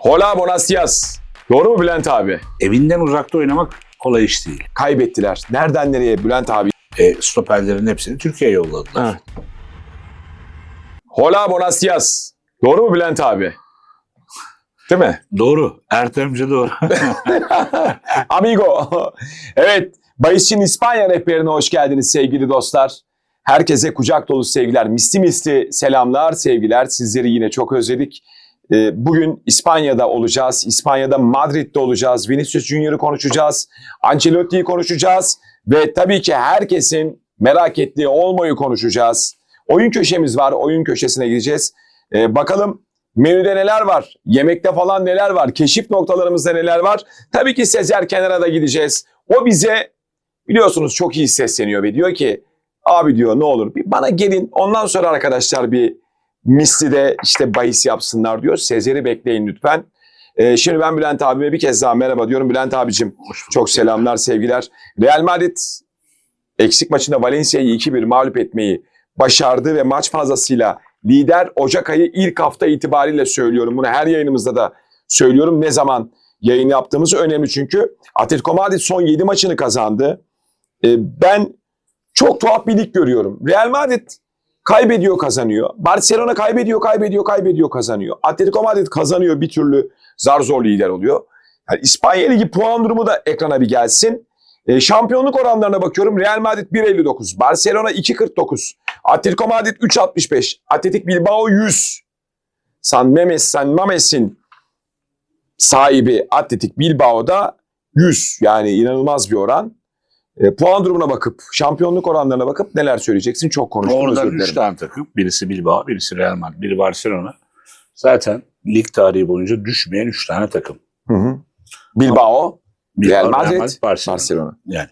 Hola buenos dias. Doğru mu Bülent abi? Evinden uzakta oynamak kolay iş değil. Kaybettiler. Nereden nereye Bülent abi? E, stoperlerin hepsini Türkiye'ye yolladılar. Evet. Hola buenos dias. Doğru mu Bülent abi? Değil mi? Doğru. Ertemci doğru. Amigo. evet. Bayis'in İspanya rehberine hoş geldiniz sevgili dostlar. Herkese kucak dolu sevgiler, misli misli selamlar, sevgiler. Sizleri yine çok özledik. Ee, Bugün İspanya'da olacağız. İspanya'da Madrid'de olacağız. Vinicius Junior'ı konuşacağız. Ancelotti'yi konuşacağız. Ve tabii ki herkesin merak ettiği Olmo'yu konuşacağız. Oyun köşemiz var. Oyun köşesine gideceğiz. Ee, bakalım menüde neler var? Yemekte falan neler var? Keşif noktalarımızda neler var? Tabii ki Sezer Kenar'a da gideceğiz. O bize biliyorsunuz çok iyi sesleniyor ve diyor ki abi diyor ne olur bir bana gelin ondan sonra arkadaşlar bir misli de işte bahis yapsınlar diyor. Sezer'i bekleyin lütfen. Ee, şimdi ben Bülent abime bir kez daha merhaba diyorum. Bülent abicim çok selamlar sevgiler. Real Madrid eksik maçında Valencia'yı 2-1 mağlup etmeyi başardı ve maç fazlasıyla lider Ocak ayı ilk hafta itibariyle söylüyorum. Bunu her yayınımızda da söylüyorum. Ne zaman yayın yaptığımız önemli çünkü. Atletico Madrid son 7 maçını kazandı. Ee, ben çok tuhaf bir lig görüyorum. Real Madrid kaybediyor kazanıyor. Barcelona kaybediyor kaybediyor kaybediyor kazanıyor. Atletico Madrid kazanıyor bir türlü zar zor lider oluyor. Yani İspanya Ligi puan durumu da ekrana bir gelsin. E, şampiyonluk oranlarına bakıyorum. Real Madrid 1.59, Barcelona 2.49, Atletico Madrid 3.65, Atletik Bilbao 100. San Memes, San Mames'in sahibi Atletik Bilbao'da 100. Yani inanılmaz bir oran. E, puan durumuna bakıp, şampiyonluk oranlarına bakıp neler söyleyeceksin? Çok konuştum. Oradan üç tane takım. Birisi Bilbao, birisi Real Madrid, biri Barcelona. Zaten lig tarihi boyunca düşmeyen üç tane takım. Hı hı. Bilbao, Bilbao, Real Madrid, Barcelona. Barcelona. Yani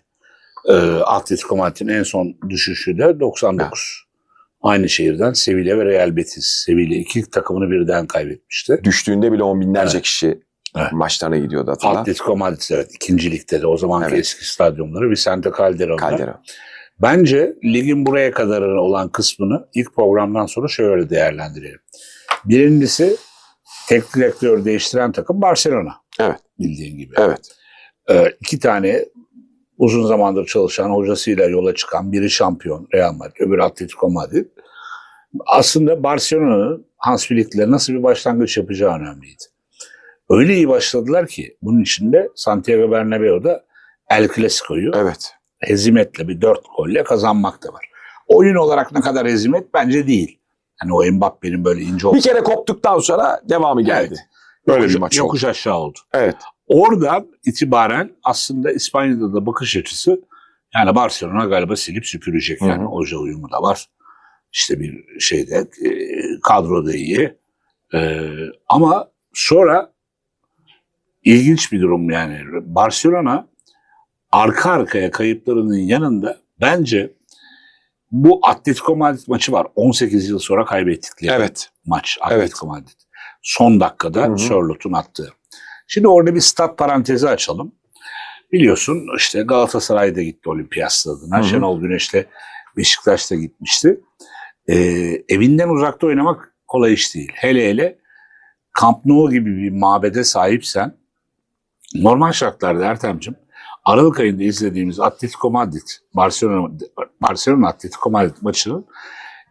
e, Atletico Madrid'in en son düşüşü de 99. Aynı şehirden Sevilla ve Real Betis. Sevilla iki takımını birden kaybetmişti. Düştüğünde bile on binlerce Evet. kişi Evet. maçlarına gidiyordu hatırla. Atletico Madrid evet ikinci ligde de o zamanki Evet. eski stadyumları Vicente Calderon'da. Caldera. Bence ligin buraya kadar olan kısmını ilk programdan sonra şöyle değerlendirelim. Birincisi tek direktör değiştiren takım Barcelona. Evet. Bildiğin gibi. Evet. Ee, iki tane uzun zamandır çalışan hocasıyla yola çıkan biri şampiyon Real Madrid, öbürü Atletico Madrid. Aslında Barcelona'nın Hans Flick'le nasıl bir başlangıç yapacağı önemliydi. Öyle iyi başladılar ki bunun içinde Santiago Bernabéu'da El Clasico'yu Evet. hezimetle bir dört golle kazanmak da var. Oyun olarak ne kadar hezimet bence değil. Hani o Mbappe'nin böyle ince Bir olduğu kere koptuktan sonra devamı geldi. Evet. Böyle yokuş, bir maç oldu. yokuş aşağı oldu. Evet. Oradan itibaren aslında İspanya'da da bakış açısı yani Barcelona galiba silip süpürecek. Yani Hı hı. hoca uyumu da var. İşte bir şeyde e, kadro da iyi. E, ama sonra ilginç bir durum yani. Barcelona arka arkaya kayıplarının yanında bence bu Atletico Madrid maçı var. 18 yıl sonra kaybettikleri Evet. maç Atletico Madrid. Son dakikada Hı hı. Sörlot'un attığı. Şimdi orada bir stat parantezi açalım. Biliyorsun işte Galatasaray'da gitti Olimpiyat Stadı'na. Hı hı. Şenol Güneş'le Beşiktaş'ta gitmişti. Ee, evinden uzakta oynamak kolay iş değil. Hele hele Camp Nou gibi bir mabede sahipsen normal şartlarda Ertem'cim Aralık ayında izlediğimiz Atletico Madrid, Barcelona, Barcelona Atletico Madrid maçının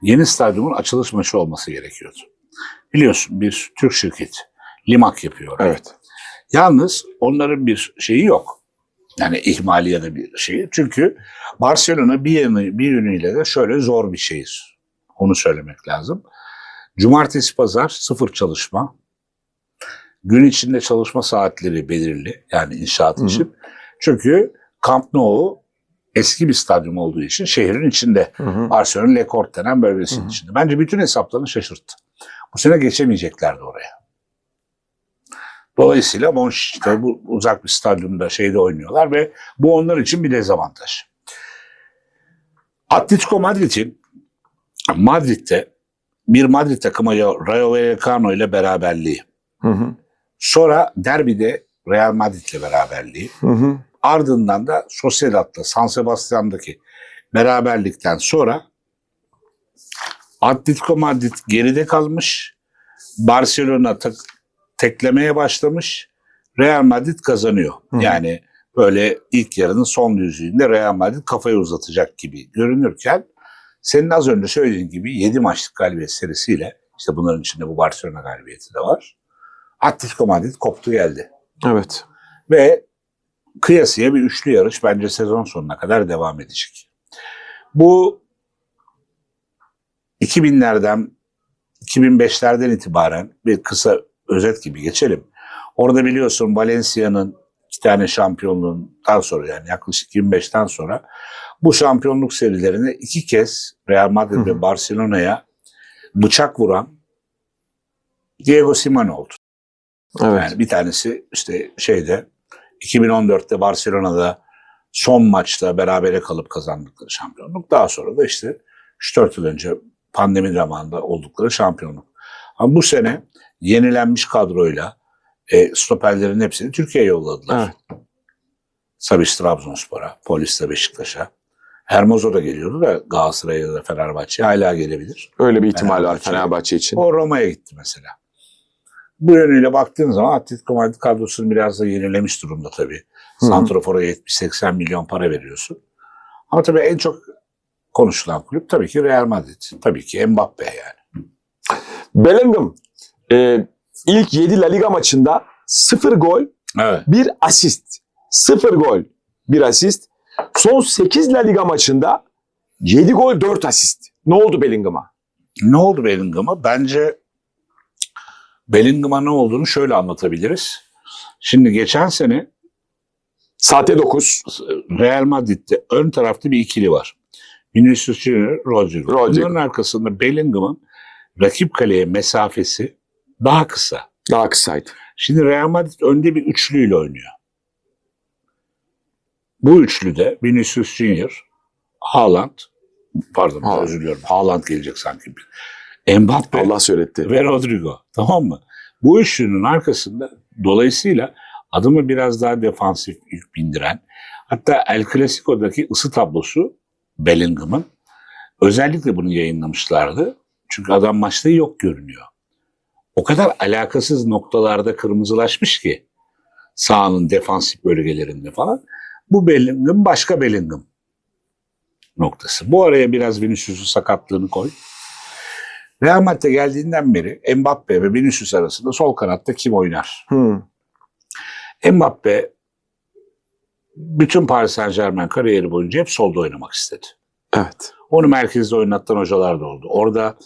yeni stadyumun açılış maçı olması gerekiyordu. Biliyorsun bir Türk şirketi. Limak yapıyor. Evet. Yalnız onların bir şeyi yok. Yani ihmali ya da bir şeyi. Çünkü Barcelona bir, yanı, bir yönüyle de şöyle zor bir şeyiz. Onu söylemek lazım. Cumartesi pazar sıfır çalışma. Gün içinde çalışma saatleri belirli. Yani inşaat Hı hı. için. Çünkü Camp Nou eski bir stadyum olduğu için şehrin içinde. Hı hı. Barcelona Le Corte denen bölgesinin Hı hı. içinde. Bence bütün hesaplarını şaşırttı. Bu sene geçemeyeceklerdi oraya. Dolayısıyla Monchich'te bu uzak bir stadyumda şeyde oynuyorlar ve bu onlar için bir dezavantaj. Atletico Madrid'in Madrid'de bir Madrid takımı Rayo Vallecano ile beraberliği. Hı hı. Sonra derbide Real Madrid ile beraberliği. Hı hı. Ardından da Sociedad'da San Sebastian'daki beraberlikten sonra Atletico Madrid geride kalmış. Barcelona tak- teklemeye başlamış. Real Madrid kazanıyor. Hı hı. Yani böyle ilk yarının son düzlüğünde Real Madrid kafayı uzatacak gibi görünürken senin az önce söylediğin gibi 7 maçlık galibiyet serisiyle işte bunların içinde bu Barcelona galibiyeti de var. Atletico Madrid koptu geldi. Evet. Ve kıyasıya bir üçlü yarış bence sezon sonuna kadar devam edecek. Bu 2000'lerden 2005'lerden itibaren bir kısa özet gibi geçelim. Orada biliyorsun Valencia'nın iki tane şampiyonluğundan sonra yani yaklaşık 25'ten sonra bu şampiyonluk serilerine iki kez Real Madrid ve Barcelona'ya bıçak vuran Diego Simeone oldu. Evet. Yani bir tanesi işte şeyde 2014'te Barcelona'da son maçta berabere kalıp kazandıkları şampiyonluk. Daha sonra da işte 3-4 yıl önce pandemi zamanında oldukları şampiyonluk. Ama bu sene yenilenmiş kadroyla e, stoperlerin hepsini Türkiye'ye yolladılar. Evet. Sabiş Trabzonspor'a, Polis de Beşiktaş'a. Hermoso da geliyordu da Galatasaray'a ya da Fenerbahçe'ye hala gelebilir. Öyle bir ihtimal var Fenerbahçe. Fenerbahçe için. O Roma'ya gitti mesela. Bu yönüyle baktığın zaman Atletico Madrid kadrosunu biraz da yenilemiş durumda tabii. Santrafor'a 70-80 milyon para veriyorsun. Ama tabii en çok konuşulan kulüp tabii ki Real Madrid. Tabii ki Mbappe yani. Bellingham e, ilk 7 La Liga maçında 0 gol, Evet. 1 asist. 0 gol, 1 asist. Son 8 La Liga maçında 7 gol, 4 asist. Ne oldu Bellingham'a? Ne oldu Bellingham'a? Bence Bellingham'a ne olduğunu şöyle anlatabiliriz. Şimdi geçen sene Saate 9. Real Madrid'de ön tarafta bir ikili var. Vinicius Junior, Rodrigo. Rodrigo. Bunların arkasında Bellingham'ın rakip kaleye mesafesi daha kısa. Daha kısaydı. Şimdi Real Madrid önde bir üçlüyle oynuyor. Bu üçlüde Vinicius Junior, Haaland, pardon Haaland. özür diliyorum Haaland gelecek sanki. Mbappe Allah söyletti. ve Rodrigo. Tamam mı? Bu üçlünün arkasında dolayısıyla adımı biraz daha defansif yük bindiren hatta El Clasico'daki ısı tablosu Bellingham'ın özellikle bunu yayınlamışlardı. Çünkü adam maçta yok görünüyor. O kadar alakasız noktalarda kırmızılaşmış ki sahanın defansif bölgelerinde falan. Bu Bellingham başka Bellingham noktası. Bu araya biraz Vinicius'un sakatlığını koy. Real Madrid'e geldiğinden beri Mbappe ve Vinicius arasında sol kanatta kim oynar? Hı. Mbappe bütün Paris Saint Germain kariyeri boyunca hep solda oynamak istedi. Evet. Onu merkezde oynatan hocalar da oldu. Orada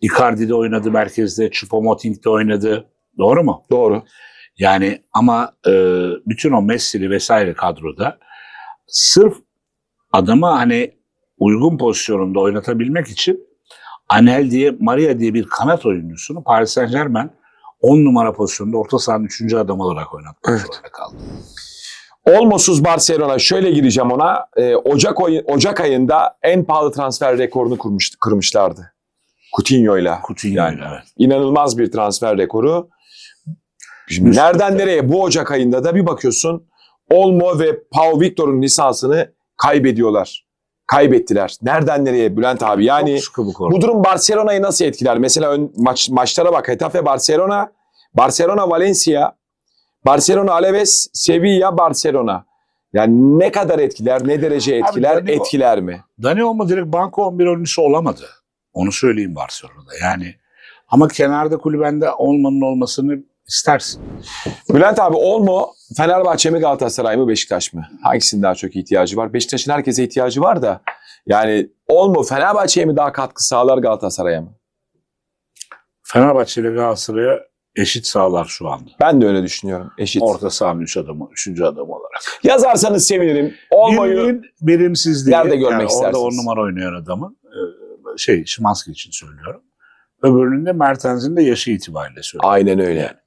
Icardi'de oynadı merkezde, Choupo-Moting'de oynadı. Doğru mu? Doğru. Yani ama e, bütün o Messi'li vesaire kadroda sırf adamı hani uygun pozisyonunda oynatabilmek için Anel diye, Maria diye bir kanat oyuncusunu Paris Saint Germain 10 numara pozisyonda orta sahanın 3. adam olarak oynatmak Evet. zorunda kaldı. Olmosuz Barcelona şöyle gireceğim ona. Ee, Ocak Ocak ayında en pahalı transfer rekorunu kurmuş, kırmışlardı. Coutinho'yla. Coutinho Yani. evet. İnanılmaz bir transfer rekoru. Şimdi Üst nereden üste. nereye bu Ocak ayında da bir bakıyorsun Olmo ve Pau Victor'un lisansını kaybediyorlar. Kaybettiler. Nereden nereye Bülent abi? Yani bu durum Barcelona'yı nasıl etkiler? Mesela ön, maç, maçlara bak. Getafe Barcelona, Barcelona Valencia, Barcelona Alaves, Sevilla Barcelona. Yani ne kadar etkiler, ne derece etkiler, tabii o- etkiler mi? Dani Olmo direkt banko 11 oyuncusu olamadı. Onu söyleyeyim Barcelona'da. Yani ama kenarda kulübende olmanın olmasını istersin. Bülent abi Olmo Fenerbahçe mi Galatasaray mı Beşiktaş mı? Hangisinin daha çok ihtiyacı var? Beşiktaş'ın herkese ihtiyacı var da yani Olmo Fenerbahçe'ye mi daha katkı sağlar Galatasaray'a mı? Fenerbahçe ile Galatasaray'a eşit sağlar şu anda. Ben de öyle düşünüyorum. Eşit. Orta sahanın 3 adamı, 3. adamı olarak. Yazarsanız sevinirim. Olmo'yu Birinin birimsizliği. Nerede görmek yani istersiniz? Orada 10 numara oynayan adamın e, şey Şimanski için söylüyorum. Öbürünün de Mertens'in de yaşı itibariyle söylüyorum. aynen öyle. Yani.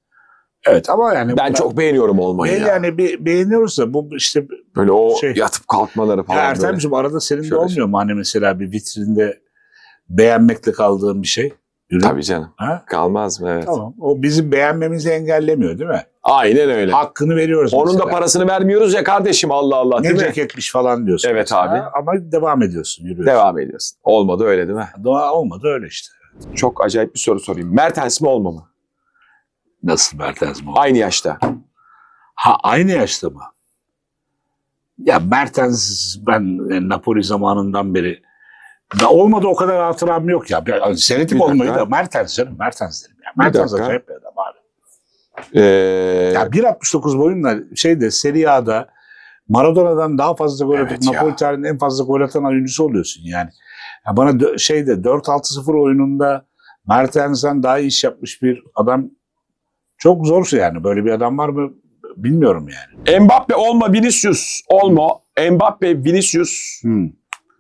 Evet ama yani Ben çok beğeniyorum Olmo'yu Be- ya. yani be- beğeniyoruz da bu işte Böyle o şey- yatıp kalkmaları Ya falan böyle. Ertem'ciğim arada senin de olmuyor mu hani mesela bir vitrinde beğenmekle kaldığın bir şey? Ürün. Tabii canım. Ha? Kalmaz mı? Evet. Tamam. O bizim beğenmemizi engellemiyor değil mi? Aynen öyle. Hakkını veriyoruz Onun mesela. da parasını vermiyoruz ya kardeşim Allah Allah ne ceketmiş falan diyorsun. Evet mesela. abi. Ama devam ediyorsun, yürüyorsun. Devam ediyorsun. Olmadı öyle değil mi? Doğa olmadı öyle işte. Çok acayip bir soru sorayım. Mertens mi olma mı? Nasıl Mertens mi? Aynı yaşta. Ha aynı yaşta mı? Ya Mertens ben e, Napoli zamanından beri da olmadı o kadar hatıram yok ya. Bir dakika. olmayı da Mertens canım Mertens derim ya. Mertens acayip bir adam abi. Ee, Ya 1.69 boyunla şeyde Serie A'da Maradona'dan daha fazla gol atıp Evet ya. Napoli tarihinin en fazla gol atan oyuncusu oluyorsun yani. Ya bana şeyde 4-6-0 oyununda Mertens'den daha iyi iş yapmış bir adam çok zor yani. Böyle bir adam var mı bilmiyorum yani. Mbappe olma Vinicius olma. Mbappe Vinicius Hmm.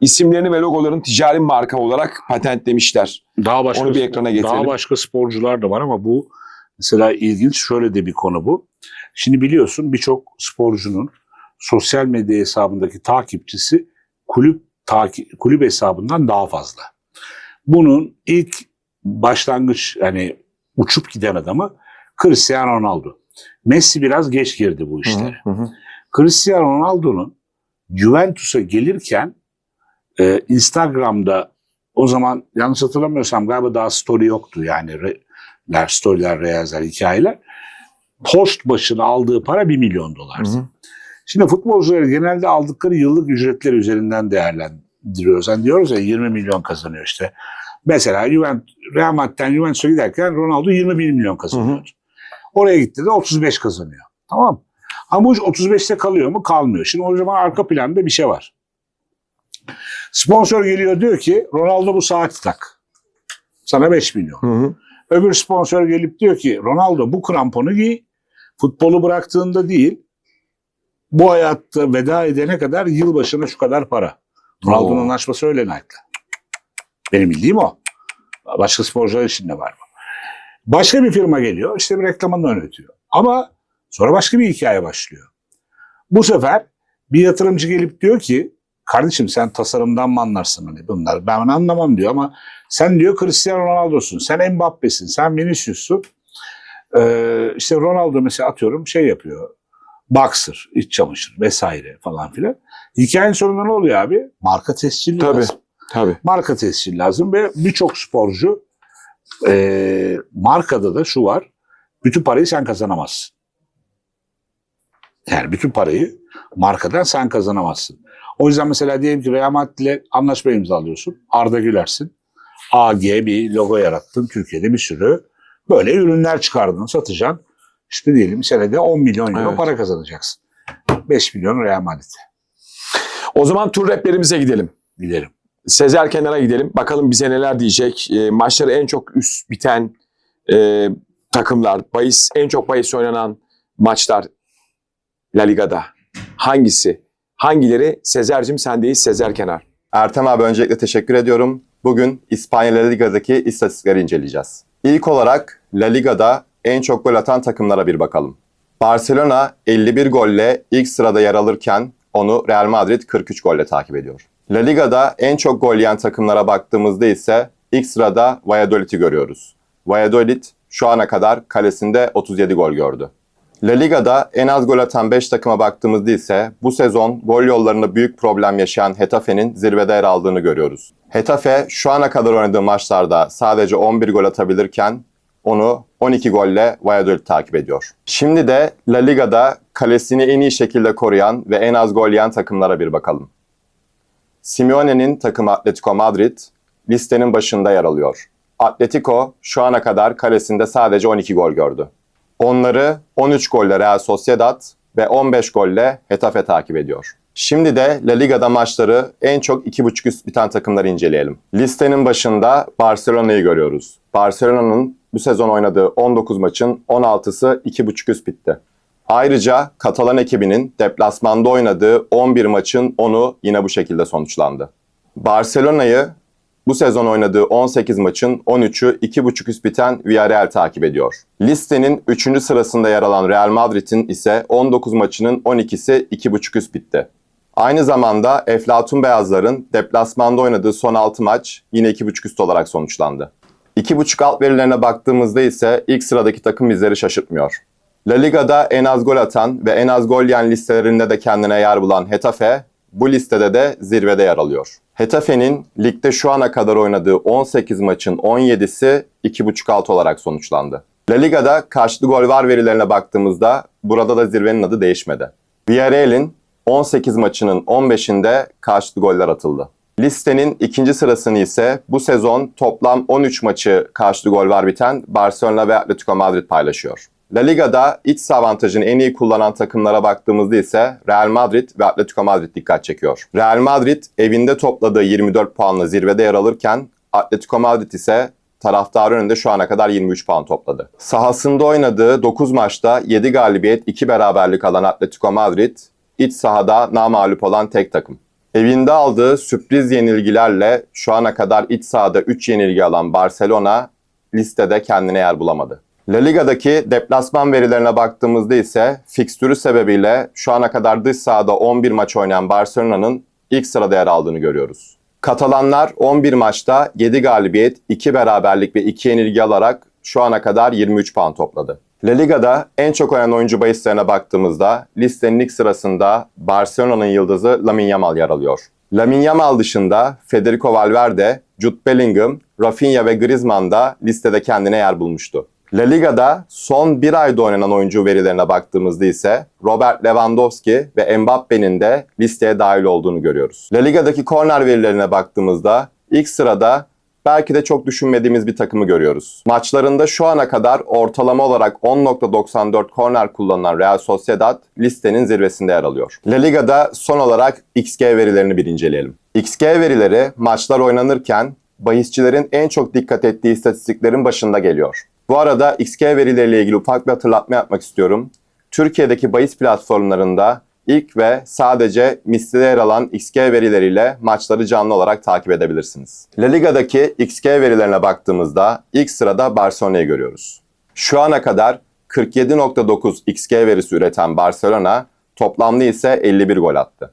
isimlerini ve logolarını ticari marka olarak patentlemişler. Daha başka Onu bir ekrana getirelim. Daha başka sporcular da var ama bu mesela ilginç şöyle de bir konu bu. Şimdi biliyorsun birçok sporcunun sosyal medya hesabındaki takipçisi kulüp takip kulüp hesabından daha fazla. Bunun ilk başlangıç yani uçup giden adamı Cristiano Ronaldo. Messi biraz geç girdi bu işlere. Hı hı. Cristiano Ronaldo'nun Juventus'a gelirken e, Instagram'da o zaman yanlış hatırlamıyorsam galiba daha story yoktu yani re, storyler, reelsler, hikayeler. Post başına aldığı para 1 milyon dolar. Hı hı. Şimdi futbolcular genelde aldıkları yıllık ücretler üzerinden değerlendiriyoruz. Yani diyoruz ya 20 milyon kazanıyor işte. Mesela Juventus, Real Madrid'den Juventus'a giderken Ronaldo 21 milyon kazanıyor. Oraya gitti de 35 kazanıyor. Tamam mı? Ama bu iş 35'te kalıyor mu? Kalmıyor. Şimdi o zaman arka planda bir şey var. Sponsor geliyor diyor ki Ronaldo bu saati tak. Sana 5 milyon. Hı hı. Öbür sponsor gelip diyor ki Ronaldo bu kramponu giy. Futbolu bıraktığında değil bu hayatta veda edene kadar yılbaşına şu kadar para. Ronaldo'nun anlaşması öyle Nike'la. Benim bildiğim o. Başka sporcular için de var bu. Başka bir firma geliyor işte bir reklamını yönetiyor. Ama sonra başka bir hikaye başlıyor. Bu sefer bir yatırımcı gelip diyor ki kardeşim sen tasarımdan mı anlarsın hani bunlar ben anlamam diyor ama sen diyor Cristiano Ronaldo'sun, sen Mbappe'sin, sen Vinicius'sun. Ee, işte Ronaldo mesela atıyorum şey yapıyor. Boxer, iç çamaşır vesaire falan filan. Hikayenin sonunda ne oluyor abi? Marka tescilli Tabii. lazım. Tabii. Marka tescilli lazım ve birçok sporcu e, markada da şu var. Bütün parayı sen kazanamazsın. Yani bütün parayı markadan sen kazanamazsın. O yüzden mesela diyelim ki Real Madrid'le anlaşma imzalıyorsun. Arda Güler'sin. AG bir logo yarattın. Türkiye'de bir sürü böyle ürünler çıkardın, satacaksın. İşte diyelim senede 10 milyon euro Evet. para kazanacaksın. 5 milyon Real Madrid'e. O zaman tur raplerimize gidelim. Gidelim. Sezer Kenar'a gidelim. Bakalım bize neler diyecek. E, maçları en çok üst biten e, takımlar, bahis en çok bahis oynanan maçlar La Liga'da. Hangisi? Hangileri? Sezer'cim sendeyiz Sezer Kenar. Ertem abi öncelikle teşekkür ediyorum. Bugün İspanya La Liga'daki istatistikleri inceleyeceğiz. İlk olarak La Liga'da en çok gol atan takımlara bir bakalım. Barcelona 51 golle ilk sırada yer alırken onu Real Madrid 43 golle takip ediyor. La Liga'da en çok gol yiyen takımlara baktığımızda ise ilk sırada Valladolid'i görüyoruz. Valladolid şu ana kadar kalesinde 37 gol gördü. La Liga'da en az gol atan 5 takıma baktığımızda ise bu sezon gol yollarında büyük problem yaşayan Hetafe'nin zirvede yer aldığını görüyoruz. Hetafe şu ana kadar oynadığı maçlarda sadece 11 gol atabilirken onu 12 golle Valladolid takip ediyor. Şimdi de La Liga'da kalesini en iyi şekilde koruyan ve en az gol yiyen takımlara bir bakalım. Simeone'nin takımı Atletico Madrid listenin başında yer alıyor. Atletico şu ana kadar kalesinde sadece 12 gol gördü. Onları 13 golle Real Sociedad ve 15 golle Hetafe takip ediyor. Şimdi de La Liga'da maçları en çok 2.5 üst biten takımları inceleyelim. Listenin başında Barcelona'yı görüyoruz. Barcelona'nın bu sezon oynadığı 19 maçın 16'sı 2.5 üst bitti. Ayrıca Katalan ekibinin deplasmanda oynadığı 11 maçın 10'u yine bu şekilde sonuçlandı. Barcelona'yı bu sezon oynadığı 18 maçın 13'ü 2.5 üst biten Villarreal takip ediyor. Listenin 3. sırasında yer alan Real Madrid'in ise 19 maçının 12'si 2.5 üst bitti. Aynı zamanda Eflatun Beyazlar'ın deplasmanda oynadığı son 6 maç yine 2.5 üst olarak sonuçlandı. 2.5 alt verilerine baktığımızda ise ilk sıradaki takım bizleri şaşırtmıyor. La Liga'da en az gol atan ve en az gol yiyen listelerinde de kendine yer bulan Hetafe bu listede de zirvede yer alıyor. Hetafe'nin ligde şu ana kadar oynadığı 18 maçın 17'si 2.5 alt olarak sonuçlandı. La Liga'da karşılıklı gol var verilerine baktığımızda burada da zirvenin adı değişmedi. Villarreal'in 18 maçının 15'inde karşılıklı goller atıldı. Listenin ikinci sırasını ise bu sezon toplam 13 maçı karşılıklı gol var biten Barcelona ve Atletico Madrid paylaşıyor. La Liga'da iç saha avantajını en iyi kullanan takımlara baktığımızda ise Real Madrid ve Atletico Madrid dikkat çekiyor. Real Madrid evinde topladığı 24 puanla zirvede yer alırken Atletico Madrid ise taraftarı önünde şu ana kadar 23 puan topladı. Sahasında oynadığı 9 maçta 7 galibiyet, 2 beraberlik alan Atletico Madrid, iç sahada namağlup olan tek takım. Evinde aldığı sürpriz yenilgilerle şu ana kadar iç sahada 3 yenilgi alan Barcelona listede kendine yer bulamadı. La Liga'daki deplasman verilerine baktığımızda ise fikstürü sebebiyle şu ana kadar dış sahada 11 maç oynayan Barcelona'nın ilk sırada yer aldığını görüyoruz. Katalanlar 11 maçta 7 galibiyet, 2 beraberlik ve 2 yenilgi alarak şu ana kadar 23 puan topladı. La Liga'da en çok oynayan oyuncu bahislerine baktığımızda listenin ilk sırasında Barcelona'nın yıldızı Lamine Yamal yer alıyor. Lamine Yamal dışında Federico Valverde, Jude Bellingham, Rafinha ve Griezmann da listede kendine yer bulmuştu. La Liga'da son bir ayda oynanan oyuncu verilerine baktığımızda ise Robert Lewandowski ve Mbappe'nin de listeye dahil olduğunu görüyoruz. La Liga'daki korner verilerine baktığımızda ilk sırada belki de çok düşünmediğimiz bir takımı görüyoruz. Maçlarında şu ana kadar ortalama olarak 10.94 korner kullanılan Real Sociedad listenin zirvesinde yer alıyor. La Liga'da son olarak XG verilerini bir inceleyelim. XG verileri maçlar oynanırken bahisçilerin en çok dikkat ettiği istatistiklerin başında geliyor. Bu arada XG verileriyle ilgili ufak bir hatırlatma yapmak istiyorum. Türkiye'deki bahis platformlarında ilk ve sadece listede yer alan XG verileriyle maçları canlı olarak takip edebilirsiniz. La Liga'daki XG verilerine baktığımızda ilk sırada Barcelona'yı görüyoruz. Şu ana kadar 47.9 XG verisi üreten Barcelona toplamda ise 51 gol attı.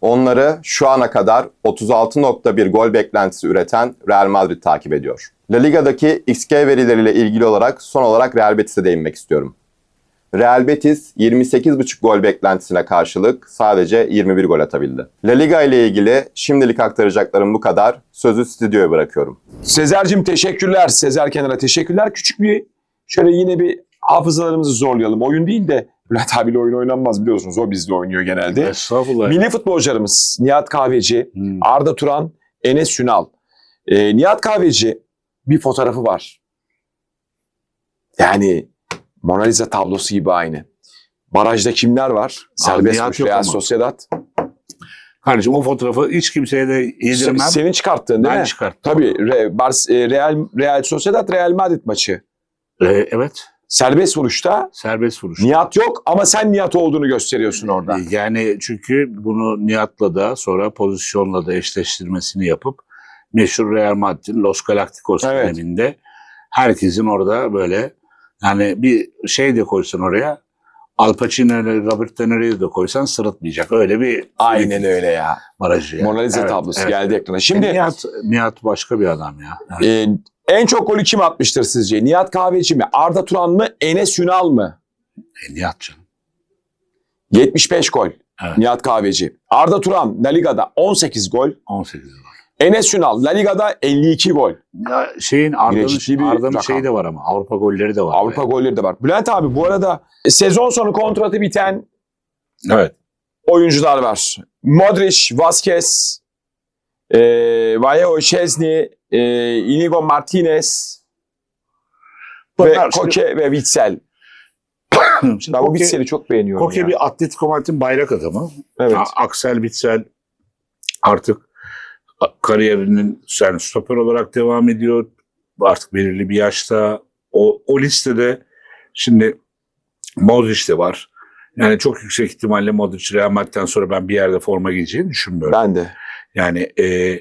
Onları şu ana kadar 36.1 gol beklentisi üreten Real Madrid takip ediyor. La Liga'daki XG verileriyle ilgili olarak son olarak Real Betis'e değinmek istiyorum. Real Betis 28.5 gol beklentisine karşılık sadece 21 gol atabildi. La Liga ile ilgili şimdilik aktaracaklarım bu kadar. Sözü stüdyoya bırakıyorum. Sezer'cim teşekkürler. Sezer Kenar'a teşekkürler. Küçük bir şöyle yine bir hafızalarımızı zorlayalım. Oyun değil de Bülent abiyle oyun oynanmaz biliyorsunuz. O bizle oynuyor genelde. Estağfurullah. Milli futbolcularımız Nihat Kahveci, Hmm. Arda Turan, Enes Ünal. Ee, Nihat Kahveci bir fotoğrafı var. Yani Mona Lisa tablosu gibi aynı. Barajda kimler var? Serbest Real. Sociedad. Kardeşim o fotoğrafı hiç kimseye de yedirmem. Se- Senin çıkarttığın değil ben mi? çıkarttım. Tabii Re- Bars- e, Real, Real Sociedad Real Madrid maçı. Ee, evet. Serbest vuruşta Serbest vuruş. Nihat yok ama sen Nihat olduğunu gösteriyorsun orada. Yani çünkü bunu Nihat'la da sonra pozisyonla da eşleştirmesini yapıp meşhur Real Madrid'in Los Galacticos Evet. döneminde herkesin orada böyle yani bir şey de koysan oraya Al Pacino ile Robert De Niro'yu da koysan sırıtmayacak. Öyle bir Aynen öyle ya. barajı. yani. Mona Lisa Evet, tablosu evet. geldi ekrana. E, Şimdi Nihat, Nihat başka bir adam ya. Yani e, en çok golü kim atmıştır sizce? Nihat Kahveci mi? Arda Turan mı? Enes Ünal mı? e, Nihat canım. 75 gol. Evet. Nihat Kahveci. Arda Turan La Liga'da 18 gol. 18 var. Enes Ünal La Liga'da 52 gol. Ya şeyin Arda'nın, rakam. şeyi de var ama Avrupa golleri de var. Avrupa golleri de var. Bülent abi bu arada sezon sonu kontratı biten Evet. oyuncular var. Modric, Vasquez, e, Vallejo Chesney, e, Inigo Martinez ve Bunlar şimdi- Koke ve Witsel. Şimdi Ben bu Koke- Witsel'i çok beğeniyorum. Koke ya. bir Atletico Madrid'in bayrak adamı. Evet. A- Axel Witsel artık kariyerinin yani stoper olarak devam ediyor. Artık belirli bir yaşta. O, o listede şimdi Modric de var. Yani çok yüksek ihtimalle Modric Real Madrid'den sonra ben bir yerde forma giyeceğini düşünmüyorum. Ben de. Yani e,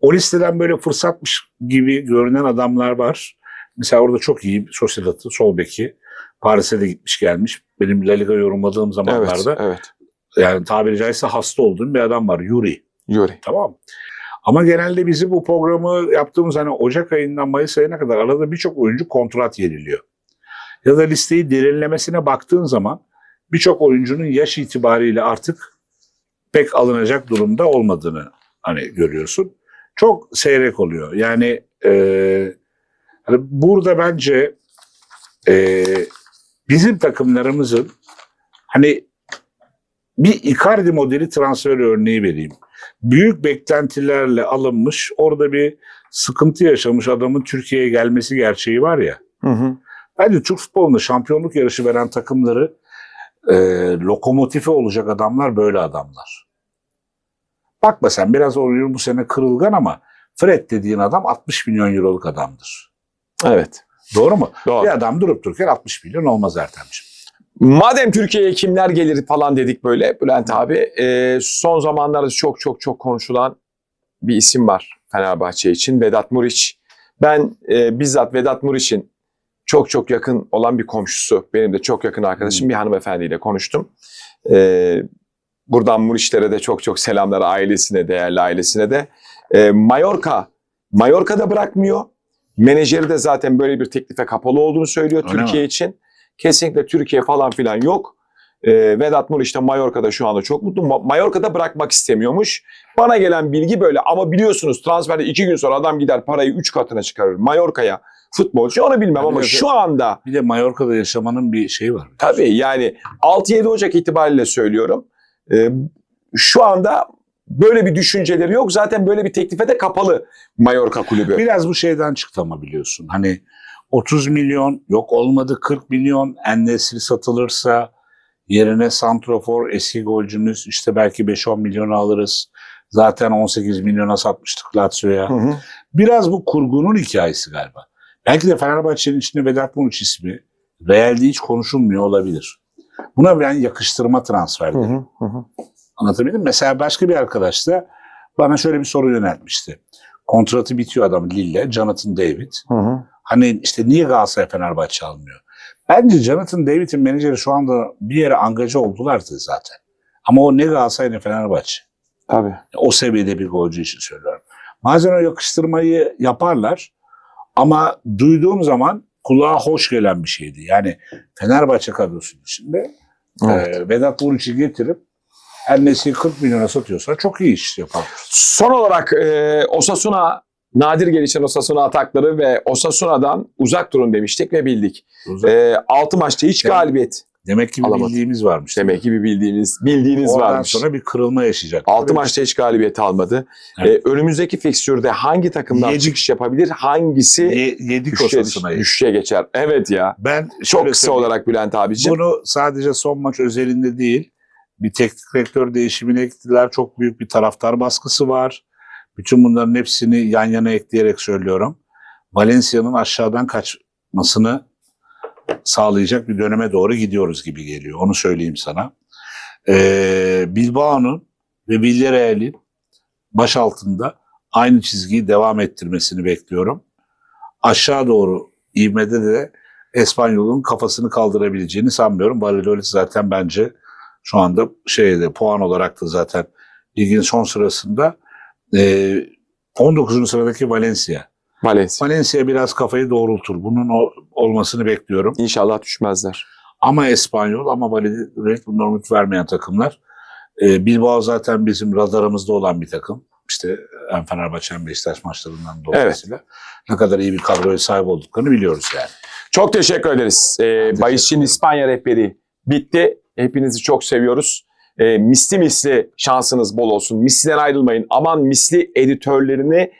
o listeden böyle fırsatmış gibi görünen adamlar var. Mesela orada çok iyi Sociedad'ı, sol beki. Paris'e de gitmiş gelmiş. Benim La Liga yorumladığım Evet, zamanlarda evet. yani tabiri caizse hasta olduğum bir adam var. Yuri. Yuri. Tamam. Ama genelde bizi bu programı yaptığımız hani Ocak ayından Mayıs ayına kadar arada birçok oyuncu kontrat yeniliyor. Ya da listeyi derinlemesine baktığın zaman birçok oyuncunun yaş itibariyle artık pek alınacak durumda olmadığını hani görüyorsun. Çok seyrek oluyor. Yani e, hani burada bence e, bizim takımlarımızın hani bir Icardi modeli transfer örneği vereyim. Büyük beklentilerle alınmış, orada bir sıkıntı yaşamış adamın Türkiye'ye gelmesi gerçeği var ya. Hı hı. Bence Türk futbolunda şampiyonluk yarışı veren takımları e, lokomotifi olacak adamlar böyle adamlar. Bakma sen biraz oyun bu sene kırılgan ama Fred dediğin adam 60 milyon euroluk adamdır. Evet. Doğru mu? Doğru. Bir adam durup dururken 60 milyon olmaz Ertemciğim. Madem Türkiye'ye kimler gelir falan dedik böyle Bülent abi. e, son zamanlarda çok çok çok konuşulan bir isim var Fenerbahçe için. Vedat Muriç. Ben e, bizzat Vedat Muriç'in çok çok yakın olan bir komşusu. Benim de çok yakın arkadaşım bir hanımefendiyle konuştum. E, buradan Muriç'lere de çok çok selamlar ailesine, değerli ailesine de. E, Mallorca, Mallorca'da bırakmıyor. Menajeri de zaten böyle bir teklife kapalı olduğunu söylüyor Öyle Türkiye mi? için. Kesinlikle Türkiye falan filan yok. Ee, Vedat Muriç de Mallorca'da şu anda çok mutlu. Ma- Mallorca'da bırakmak istemiyormuş. Bana gelen bilgi böyle ama biliyorsunuz transferde iki gün sonra adam gider parayı üç katına çıkarır. Mallorca'ya futbolcu onu bilmem ama Biliyorsun. şu anda Bir de Mallorca'da yaşamanın bir şeyi var. tabii yani 6-7 Ocak itibariyle söylüyorum. Ee, şu anda böyle bir düşünceleri yok. Zaten böyle bir teklife de kapalı Mallorca kulübü. Biraz bu şeyden çıktı ama biliyorsun. Hani 30 milyon yok olmadı 40 milyon Ennesri satılırsa yerine Santrofor eski golcümüz işte belki 5-10 milyon alırız. Zaten 18 milyona satmıştık Lazio'ya. Biraz bu kurgunun hikayesi galiba. Belki de Fenerbahçe'nin içinde Vedat Muriç ismi Real'de hiç konuşulmuyor olabilir. Buna ben yakıştırma transfer hı. Hı hı. Anlatabildim mi? Mesela başka bir arkadaş da bana şöyle bir soru yöneltmişti. Kontratı bitiyor adam Lille, Jonathan David. Hı hı. Hani işte niye Galatasaray Fenerbahçe almıyor? Bence Jonathan David'in menajeri şu anda bir yere angaja oldulardı zaten. Ama o ne Galatasaray ne Fenerbahçe. Tabii. O seviyede bir golcü için söylüyorum. Bazen o yakıştırmayı yaparlar ama duyduğum zaman kulağa hoş gelen bir şeydi. Yani Fenerbahçe kadrosunun içinde Evet. e, Vedat Muriç'i getirip Ennesi 40 milyona satıyorsa çok iyi iş yapar. Son olarak e, Osasuna nadir gelişen Osasuna atakları ve Osasuna'dan uzak durun demiştik ve bildik. E, 6 maçta hiç Yani- galibiyet. Demek ki bir alamadı. bildiğimiz varmış. Demek ki bir bildiğiniz bildiğiniz Oradan varmış. sonra bir kırılma yaşayacak. 6 maçta hiç galibiyet almadı. Evet. E, önümüzdeki fikstürde hangi takımdan Yedi- çıkış yapabilir? Hangisi Ye, yedik düşüşe, Osasuna'yı. düşüşe geçer? Evet ya. Ben Çok kısa olarak Bülent abiciğim. Bunu sadece son maç özelinde değil, bir teknik direktör değişimine gittiler. Çok büyük bir taraftar baskısı var. Bütün bunların hepsini yan yana ekleyerek söylüyorum. Valencia'nın aşağıdan kaçmasını sağlayacak bir döneme doğru gidiyoruz gibi geliyor. Onu söyleyeyim sana. Ee, Bilbao'nun ve Villarreal'in baş altında aynı çizgiyi devam ettirmesini bekliyorum. Aşağı doğru ivmede de Espanyol'un kafasını kaldırabileceğini sanmıyorum. Valladolid zaten bence şu anda şeyde puan olarak da zaten ligin son sırasında e, 19. sıradaki Valencia. Valencia. Valencia biraz kafayı doğrultur. Bunun o, olmasını bekliyorum. İnşallah düşmezler. Ama Espanyol ama Valladolid bunlar umut vermeyen takımlar. E, Bilbao zaten bizim radarımızda olan bir takım. İşte hem Fenerbahçe hem Beşiktaş maçlarından dolayısıyla ne kadar iyi bir kadroya sahip olduklarını biliyoruz yani. Çok teşekkür ederiz. Ee, Bayiş'in. İspanya rehberi bitti. Hepinizi çok seviyoruz. Ee, misli misli şansınız bol olsun. Misliden ayrılmayın. Aman misli editörlerini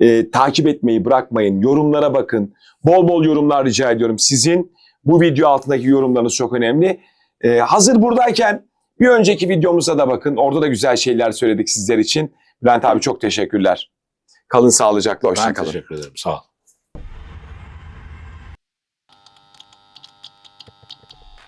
e, takip etmeyi bırakmayın. Yorumlara bakın. Bol bol yorumlar rica ediyorum. Sizin bu video altındaki yorumlarınız çok önemli. Ee, hazır buradayken bir önceki videomuza da bakın. Orada da güzel şeyler söyledik sizler için. Bülent abi çok teşekkürler. Kalın sağlıcakla. Ben Hoşçakalın. teşekkür ederim. Sağ ol.